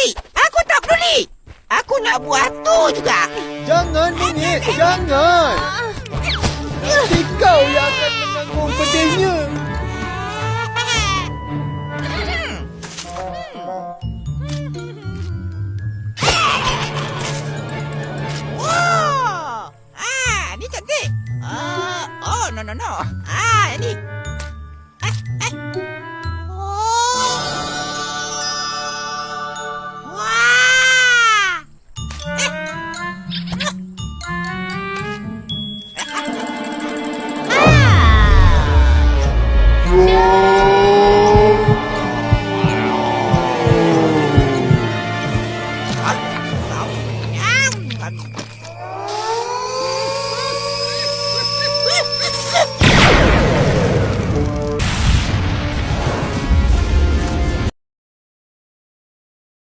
peduli. Aku tak peduli. Aku nak buat tu juga. Jangan bunyi, jangan. Nanti kau yang akan menanggung pedihnya. Wow. Ah, ni cantik. Ah, oh, no, no, no. Ah, ini. Oh!